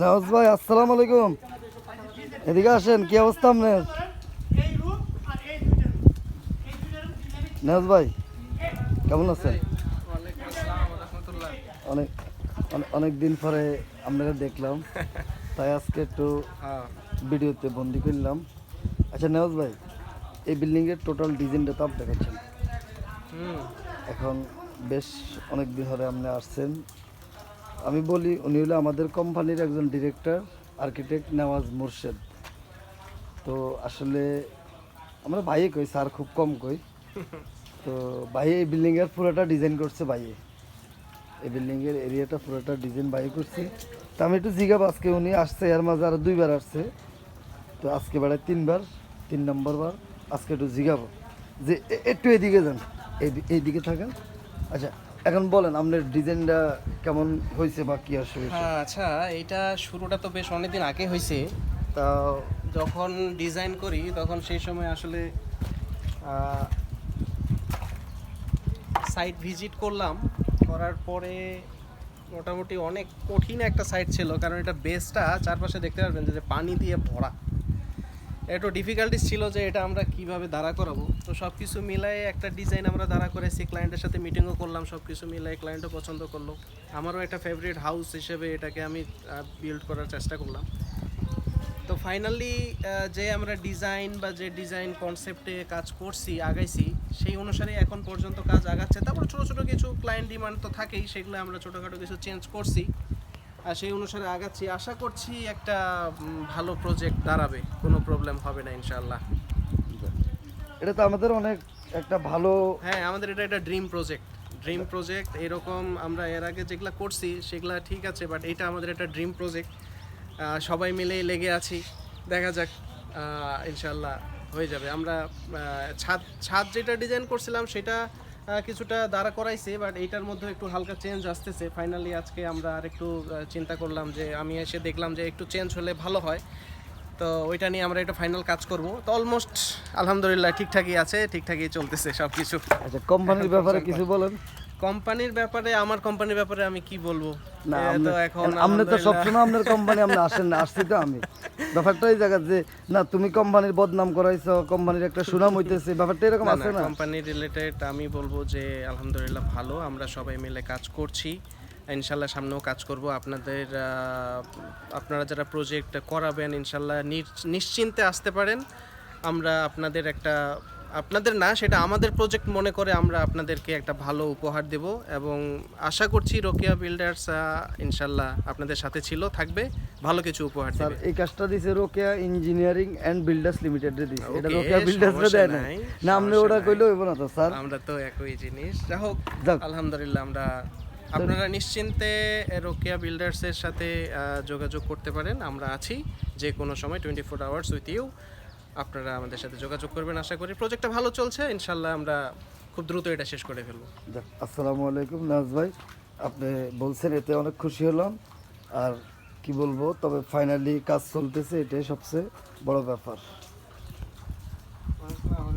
নওয়াজ ভাই আসসালামু আলাইকুম। এদিকে আসেন কি অবস্থা আপনার? নওয়াজ ভাই কেমন আছেন? অনেক অনেক- অনেক দিন পরে আপনারা দেখলাম তাই আজকে একটু ভিডিওতে বন্দি করলাম। আচ্ছা নওয়াজ ভাই এই বিল্ডিংয়ের টোটাল ডিজাইনটা তো আপনি দেখাচ্ছেন এখন বেশ অনেক দিন ধরে আপনি আসছেন। আমি বলি, উনি হলো আমাদের কোম্পানির একজন ডিরেক্টর আর্কিটেক্ট নেওয়াজ মুর্শেদ। তো আসলে আমরা ভাইয়ে কই, স্যার খুব কম কই। তো ভাই এই বিল্ডিংয়ের পুরোটা ডিজাইন করছে ভাইয়ে। এই বিল্ডিংয়ের এরিয়াটা পুরোটা ডিজাইন ভাই করছে। তো আমি একটু জিগাব আজকে উনি আসছে, এর মাঝে আরও দুইবার আসছে। তো আজকে বেড়ায় তিনবার, তিন নম্বর বার আজকে একটু জিগাবো যে একটু এদিকে যান। এই- এইদিকে থাকেন। আচ্ছা এখন বলেন, আপনার ডিজাইনটা কেমন হয়েছে বা কি আসবে হ্যাঁ আচ্ছা এটা শুরুটা তো বেশ অনেকদিন আগে হয়েছে। তো যখন ডিজাইন করি, তখন সেই সময় আসলে সাইট ভিজিট করলাম। করার পরে মোটামুটি অনেক কঠিন একটা সাইট ছিল, কারণ এটা বেসটা চারপাশে দেখতে পারবেন যে পানি দিয়ে ভরা। একটু ডিফিকাল্টিস ছিল যে এটা আমরা কীভাবে দাঁড়া করাবো। তো সব কিছু মিলাই একটা ডিজাইন আমরা দাঁড়া করেছি ক্লায়েন্টের সাথে মিটিংও করলাম সব কিছু মিলাই ক্লায়েন্টও পছন্দ করল। আমারও একটা ফেভারিট হাউস হিসেবে এটাকে আমি বিল্ড করার চেষ্টা করলাম। তো ফাইনালি যে আমরা ডিজাইন বা যে ডিজাইন কনসেপ্টে কাজ করছি, আগাইছি, সেই অনুসারে এখন পর্যন্ত কাজ আগাচ্ছে। তারপর ছোটো ছোটো কিছু ক্লায়েন্ট ডিমান্ড তো থাকেই, সেগুলো আমরা ছোটোখাটো কিছু চেঞ্জ করছি। সেই অনুসারে আগাচ্ছি। আশা করছি একটা ভালো প্রজেক্ট দাঁড়াবে। কোনো প্রবলেম হবে না ইনশাল্লাহ এটা তো আমাদের অনেক একটা ভালো হ্যাঁ আমাদের এটা একটা ড্রিম প্রজেক্ট ড্রিম প্রজেক্ট এরকম আমরা এর আগে যেগুলো করছি সেগুলো ঠিক আছে বাট এটা আমাদের একটা ড্রিম প্রজেক্ট সবাই মিলে লেগে আছি। দেখা যাক ইনশাল্লাহ হয়ে যাবে। আমরা ছাদ ছাদ যেটা ডিজাইন করছিলাম সেটা কিছুটা দাঁড়া করাইছে বাট এইটার মধ্যে একটু হালকা চেঞ্জ আসতেছে। ফাইনালি আজকে আমরা আর একটু চিন্তা করলাম যে আমি এসে দেখলাম যে একটু চেঞ্জ হলে ভালো হয়। তো ওইটা নিয়ে আমরা একটা ফাইনাল কাজ করব। তো অলমোস্ট আলহামদুলিল্লাহ ঠিকঠাকই আছে ঠিকঠাকই চলতেছে সব কিছু আচ্ছা কোম্পানির ব্যাপারে কিছু বলেন। কোম্পানির ব্যাপারে আমার কোম্পানির ব্যাপারে আমি কি বলব? না এখন আপনি তো সবসময় আপনার কোম্পানি আপনি আসেন না আসছি তো আমি। ব্যাপারটা এই জায়গা যে না তুমি কোম্পানির বদনাম করাইছো কোম্পানির একটা সুনাম হইতেছে ব্যাপারটা এরকম আছে না? কোম্পানি রিলেটেড আমি বলব যে আলহামদুলিল্লাহ ভালো আমরা সবাই মিলে কাজ করছি। ইনশাল্লাহ সামনেও কাজ করব। আপনাদের আপনারা যারা প্রজেক্ট করাবেন ইনশাল্লাহ নিশ্চিন্তে আসতে পারেন। আমরা আপনাদের একটা আপনাদের না সেটা আমাদের প্রজেক্ট মনে করে আমরা আপনাদেরকে একটা ভালো উপহার দেব এবং আশা করছি রোকিয়া বিল্ডার্স ইনশাল্লাহ আপনাদের সাথে ছিল থাকবে ভালো কিছু উপহার স্যার এই কাজটা দিছে Rokeya engineering and builders limited রে দিছে। এটা রোকেয়া বিল্ডার্স রে দেয় না না সমস্যা ওটা নাই। হইব না তো স্যার। আমরা তো একই জিনিস। যাই হোক। আলহামদুলিল্লাহ আমরা আপনারা নিশ্চিন্তে রোকেয়া বিল্ডার্সের সাথে যোগাযোগ করতে পারেন। আমরা আছি যে কোনো সময় twenty four hours with you আপনারা আমাদের সাথে যোগাযোগ করবেন, আশা করি। প্রজেক্টটা ভালো চলছে, ইনশাল্লাহ আমরা খুব দ্রুত এটা শেষ করে ফেলব। আসসালামু আলাইকুম, নাজ ভাই। আপনি বলছেন, এতে অনেক খুশি হলাম। আর কি বলব, তবে ফাইনালি কাজ চলতেছে, এটাই সবচেয়ে বড় ব্যাপার।